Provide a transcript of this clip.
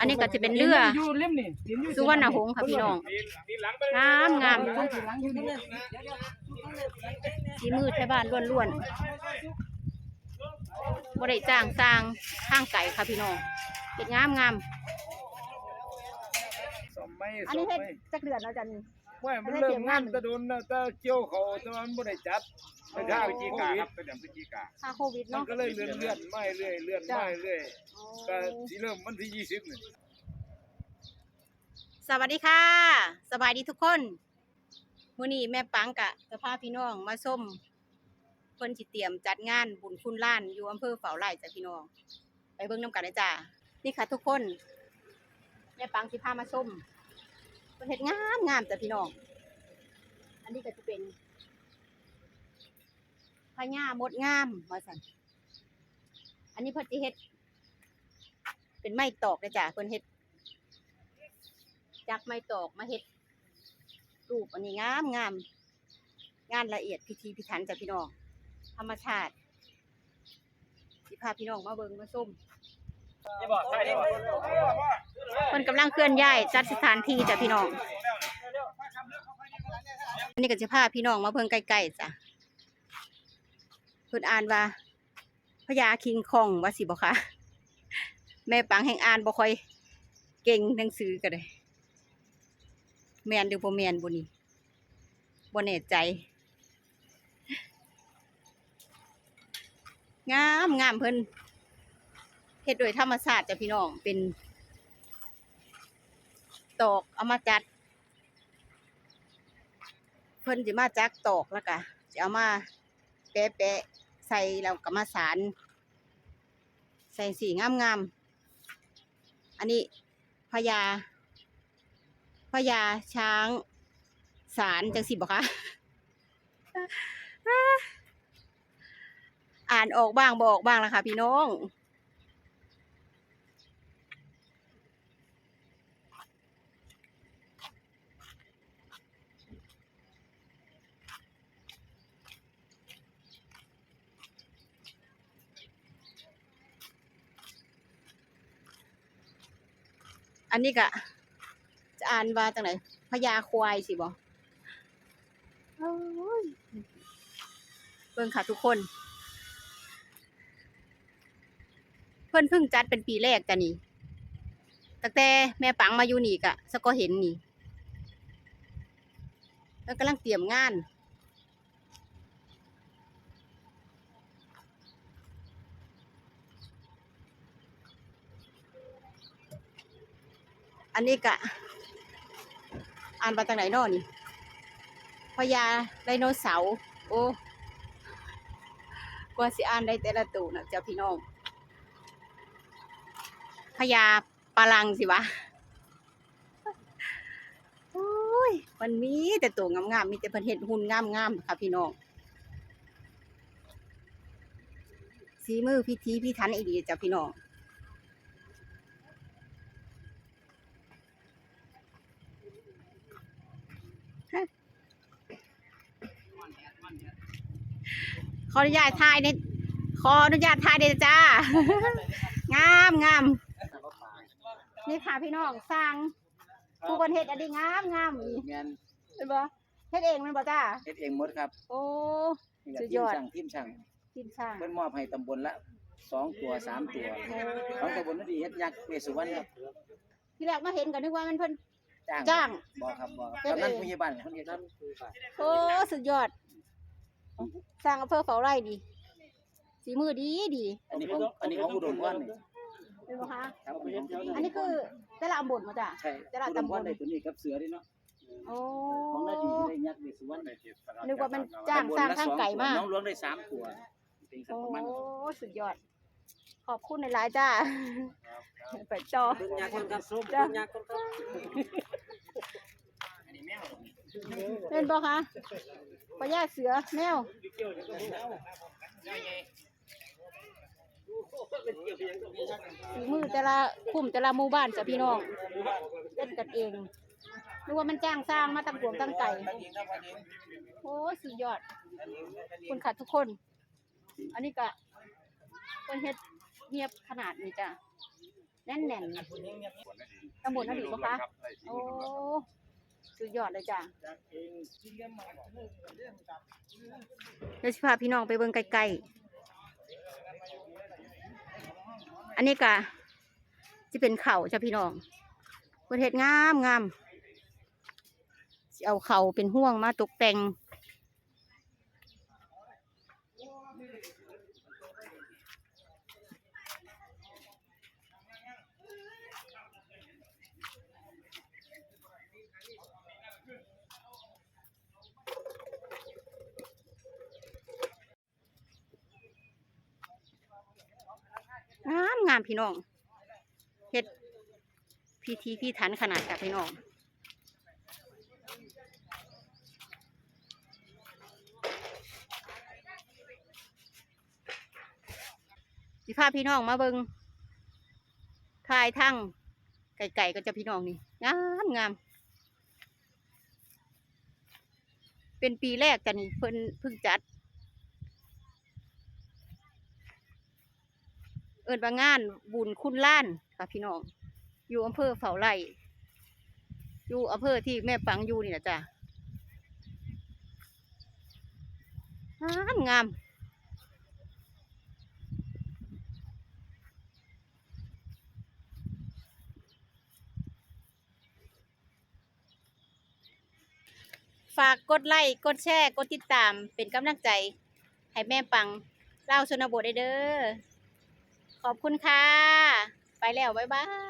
อันนี้ก็จะเป็นเรืออยู่เล่มนี่เห็นอยู่สุวรรณหงส์ค่ะพี่น้องงามงามเพิ่นสิหลังอยู่นี่สีมือไทยบ้านล้วนๆบ่ได้จ้างสร้างข้างไก่ค่ะพี่น้องเฮ็ดงามงามสมัยอันสนี้เฮ็ดมัยจักเดือนแล้วจันว่ามันเริ่มงานแตะโดนนะแต่เกี่ยวเขาแต่ว่ามันบ่ได้จัด แต่ถ้าถ้าพฤศโคจิกาวิครัดบเป็นเดือนพฤศจิกาค่าโควิดมันเนาะก็เลยเลื่อนเลื่อนๆไม่เรื่อยเลื่อนไม่เรื่อยก็สิเริ่มวันที่ยี่สิบนี่สวัสดีค่ะ สบายดีทุกคนมื้อนี้แม่ปังกะจะพาพี่น้องมาส้มเพิ่นสิเตรียมจัดงานบุญคุณล้านอยู่อำเภอเฝ้าไร่จ้ะพี่น้อง ไปเบิ่งนํกันเลยจ้านี่ค่ะทุกคนแม่ปังสิพามาส้มเพิ่นเฮ็ดงามงามจ้ะพี่น้อง อันนี้ก็จะเป็นพ ญามดงามว่าซั่นอันนี้เพิ่นสิเฮ็ด เป็นไม้ตอกเลยจ้ะเพิ่นเฮ็ดจากไม้ตอกมาเฮ็ดรูปอันนี้งามงามงานละเอียดพิธีพิถันจ้ะพี่น้อง ธรรมชาติสิพาพี่น้องมาเบิ่งมาส้มเพิ่นกำลังเคลื่อนย้ายจัดสถานที่จ้ะพี่น้องอันนี้ก็จะพาพี่น้องมาเบิ่งใกล้ๆจ้ะ เพิ่นอ่านว่าพญาคิงคองว่าสิบ่คะแม่ปังแห่งอ่านบ่ค่อย เก่งหนังสือก็ได้แมนหรือบ่แมนบ่นี่บ่แน่ใจ งามงามเพิ่นเฮ็ดโดยธรรมชาติจ้ะพี่น้องเป็น ตอกเอามาจัด เพิ่นสิมาจักตอกแล้วก็จะเอามาแปะแปะ ใส่แล้วก็มาสารใส่สีงามๆ อันนี้พญาพญาช้างสารจังสิบอคะอ่านออกบ้างบออกบ้างแล้วค่ะพี่น้อง อันนี้ก็จะอ่านว่าจังไหนพญาควายสิบอ้ยเบิ่งค่ะทุกคน เพิ่นเพิ่งจัดเป็นปีแรกจ้ะนี่ตั้งแต่แม่ปังมาอยู่นี่กะสก็เห็นนี่แล้วกำลังเตรียมงาน อันนี้กะ อ่านมาจากไหนนอนี่พญาไดโนเสาร์โอ้กว่าสิอ่านได้แต่ละตัวนะเจ้าพี่น้องพญาปาลังสิวะโอ้ยมันมีแต่ตัวงามๆมีแต่เพิ่นเฮ็ดหุ่นงามๆค่ะพี่น้องสีมือพิธีพิถันอีดีจ้ะพี่น้อง ขออนุญาตถ่ายในขออนุญาตถ่ายเด้อจ้า งามงามนี่ค่ะพี่น้องสร้างผู้คนเฮ็ดอันนี้งามงามอีแม่นเห็นบ่เฮ็ดเองแมันบ่จ้า เฮ็ดเองหมดครับโอ้ นี่ก็สุดทียมอดช่างทีมช่างทีมสร้างเพิ่นมอบให้ตำบลละสองตัวสามตัวของตำบลนั่นดีเฮ็ดยักษ์เวสสุวรรณครับที่แรกมาเห็นก็นึกว่ามันเพิ่นจ้างจ้าง บ่ครับบ่เฮ็ดกำนันเองผู้ใหญ่บ้านเพิ่นเฮ็ดครับ โอ้สุดยอด สร้างอำเภอเขาไร่ดีสีมือดีดีอันนี้ของอันนี้ของอุดมพรนี่เป็นบ่คะครับอันนี้ของอันนี้คือแต่ละตำบลมาจ้ะ ใช่แต่ละอุดมตำบพรลได้ตัวนี้กับเสือนี่เนาะโอ้ ของนาดีได้ยักษ์เวสสุวรรณนึกว่ามันจ้างสร้างข้างไก่มาก น้องหลวงได้สามตัวเป็นสัตโอ้ว์ประมาณสุดยอด ขอบคุณในหลายๆจ้าไปต่อ เบิ่งยักษ์คนครับส้มจ้ะเบิ่งยักษ์คนครับ อันนี้แมว เล่นบ่คะ ปลาย่าเสือแมวฝีมือแต่ละคุ้มแต่ละหมู่บ้านจ้ะพี่น้องเล่นกันเองนึกว่ามันจ้างสร้างมาตั้งหวงตั้งไก่โอ้สุดยอดคุณขัดทุกคน อันนี้ก็เป็นเฮ็ดเงียบขนาดนี้จ้ะแน่นแน่นตำบลนาดีปะคะโอ้ สุดยอดเลยจ้ะเดี๋ยวสิพาพี่น้องไปเบิ่งไกลๆอันนี้กะจะเป็นเข่าจ้ะพี่น้องประเทศงามงามเอาเข่าเป็นห่วงมาตกแต่ง งามงาพี่น้องเฮ็ดพิธีพิถันขนาดค่ะพี่น้องสิพาพี่น้องมาเบิงทายทั้งไก่ๆก็จะพี่น้องนี่งามงามเป็นปีแรกกันนี่เพิ่นเพิ่งจัด เอินว่างานบุญคุณล้านค่ะพี่น้อง อยู่อำเภอเฝ้าไร่อยู่อำเภอที่แม่ปังอยู่นี่นะจ้ะงามงามฝากกดไลค์กดแชร์ กดติดตามเป็นกำลังใจ ให้แม่ปังเล่าชนบทได้เด้อ ขอบคุณค่ะ ไปแล้ว บ๊ายบาย